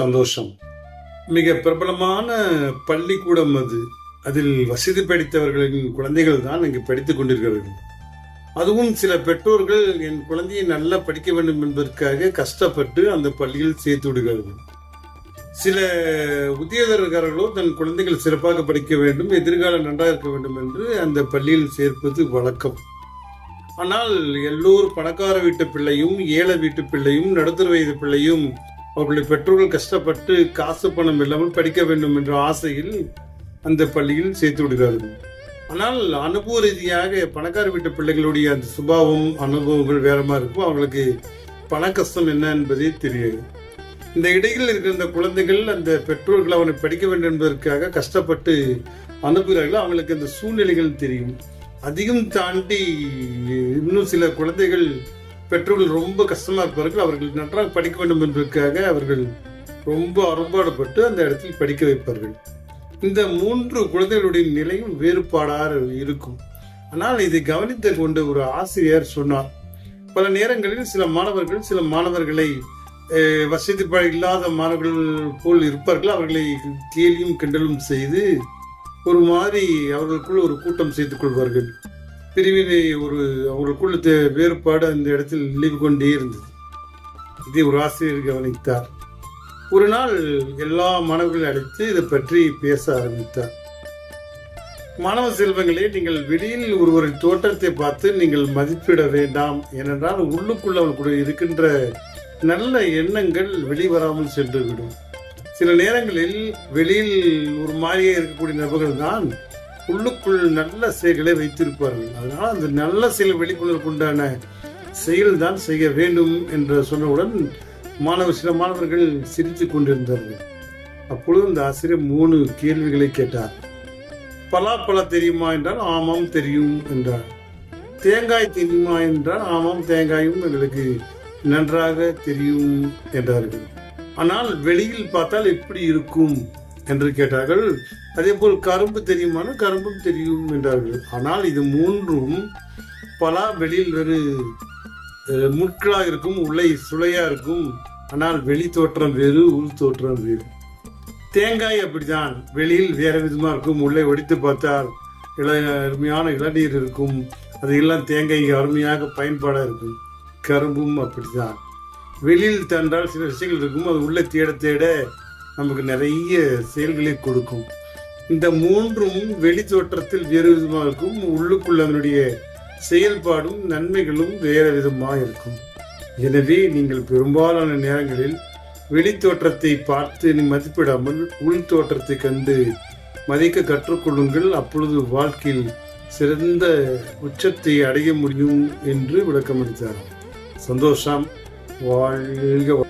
சந்தோஷம். மிக பிரபலமான பள்ளிக்கூடம் அது. அதில் வசதி படித்தவர்களின் குழந்தைகள் தான் இங்கு படித்துக் கொண்டிருக்கிறார்கள். அதுவும் சில பெற்றோர்கள் என் குழந்தையை நல்லா படிக்க வேண்டும் என்பதற்காக கஷ்டப்பட்டு அந்த பள்ளியில் சேர்த்து விடுகிறார்கள். சில உத்தியோகர்களோ தன் குழந்தைகள் சிறப்பாக படிக்க வேண்டும் எதிர்காலம் நன்றாக இருக்க வேண்டும் என்று அந்த பள்ளியில் சேர்ப்பது வழக்கம். ஆனால் எல்லோர் பணக்கார வீட்டு பிள்ளையும் ஏழை வீட்டு பிள்ளையும் நடுத்தர வயது பிள்ளையும் அவர்களுடைய பெற்றோர்கள் கஷ்டப்பட்டு காசு பணம் இல்லாமல் படிக்க வேண்டும் என்ற ஆசையில் அந்த பள்ளியில் சேர்த்து விடுகிறார்கள். ஆனால் அனுபவ ரீதியாக பணக்கார வீட்டு பிள்ளைகளுடைய அந்த சுபாவம் அனுபவங்கள் வேறமா இருக்கும். அவங்களுக்கு பண கஷ்டம் என்ன என்பதே தெரியாது. இந்த இடையில் இருக்கிற இந்த குழந்தைகள் அந்த பெற்றோர்கள் அவனை படிக்க வேண்டும் என்பதற்காக கஷ்டப்பட்டு அனுப்புகிறார்கள் அவங்களுக்கு அந்த சூழ்நிலைகள் தெரியும். அதிகம் தாண்டி இன்னும் சில குழந்தைகள் பெற்றோர்கள் ரொம்ப கஷ்டமா இருப்பார்கள் அவர்கள் நன்றாக படிக்க வேண்டும் என்பதற்காக அவர்கள் ரொம்ப அரும்பாடுபட்டு அந்த இடத்தில் படிக்க வைப்பார்கள். இந்த மூன்று குழந்தைகளுடைய நிலையும் வேறுபாடாக இருக்கும். ஆனால் இதை கவனித்து கொண்ட ஒரு ஆசிரியர் சொன்னார் பல நேரங்களில் சில மாணவர்கள் சில மாணவர்களை வசதி இல்லாத மாணவர்கள் போல் இருப்பார்கள். அவர்களை கேலியும் கிண்டலும் செய்து ஒரு மாதிரி அவர்களுக்குள் ஒரு கூட்டம் செய்து கொள்வார்கள். பிரிவினை ஒரு அவர்களுக்குள்ள தே- வேறுபாடு அந்த இடத்தில் நிலவு கொண்டே இருந்தது. இதை ஒரு ஆசிரியர் கவனித்தார். ஒரு நாள் எல்லா மாணவர்களை அழைத்து இதை பற்றி பேச ஆரம்பித்தார். மாணவ செல்வங்களே நீங்கள் வெளியில் ஒருவரின் தோற்றத்தை பார்த்து நீங்கள் மதிப்பிட வேண்டாம் ஏனென்றால் உள்ளுக்குள்ள அவர்களுக்கு இருக்கின்ற நல்ல எண்ணங்கள் வெளிவராமல் சென்றுவிடும். சில நேரங்களில் வெளியில் ஒரு மாதிரியே இருக்கக்கூடிய நபர்கள் தான் உள்ளுக்குள் நல்ல செயல்களை வைத்திருப்பார்கள். அதனால் அந்த நல்ல செயல் வெளிக்கொள்வதற்கு உண்டான செயல் தான் செய்ய வேண்டும் என்று சொன்னவுடன் மாணவர் சில மாணவர்கள் சிரித்துக் கொண்டிருந்தார்கள். அப்பொழுது இந்த ஆசிரியர் மூணு கேள்விகளை கேட்டார். பலாப்பழ தெரியுமா என்றால் ஆமாம் தெரியும் என்றார். தேங்காய் தெரியுமா என்றால் ஆமாம் தேங்காயும் எங்களுக்கு நன்றாக தெரியும் என்றார்கள். ஆனால் வெளியில் பார்த்தால் எப்படி இருக்கும்? என்று கேட்டார்கள் அதே போல் கரும்பு தெரியுமான? கரும்பும் தெரியும் என்றார்கள். ஆனால் இது மூன்றும் பலா வெளியில் வெறு முட்களாக இருக்கும் உள்ளே சுளையா இருக்கும். ஆனால் வெளி தோற்றம் வேறு உள் தோற்றம் வேறு. தேங்காய் அப்படிதான் வெளியில் வேற விதமா இருக்கும். உள்ளே ஒடித்து பார்த்தால் இள அருமையான இளநீர் இருக்கும். அதையெல்லாம் தேங்காய் அருமையாக பயன்பாடாக இருக்கும். கரும்பும் அப்படிதான் வெளியில் தன்றால் சில விஷயங்கள் இருக்கும். அது உள்ளே தேட தேட நமக்கு நிறைய செயல்களை கொடுக்கும். இந்த மூன்றும் வெளி தோற்றத்தில் வேறு விதமாக இருக்கும். உள்ளுக்குள்ள அதனுடைய செயல்பாடும் நன்மைகளும் வேறு விதமாக இருக்கும். எனவே நீங்கள் பெரும்பாலான நேரங்களில் வெளி தோற்றத்தை பார்த்து நீ மதிப்பிடாமல் உள் தோற்றத்தை கண்டு மதிக்க கற்றுக்கொள்ளுங்கள். அப்பொழுது வாழ்க்கையில் சிறந்த உச்சத்தை அடைய முடியும் என்று விளக்கமளித்தார். சந்தோஷம். வாழ்க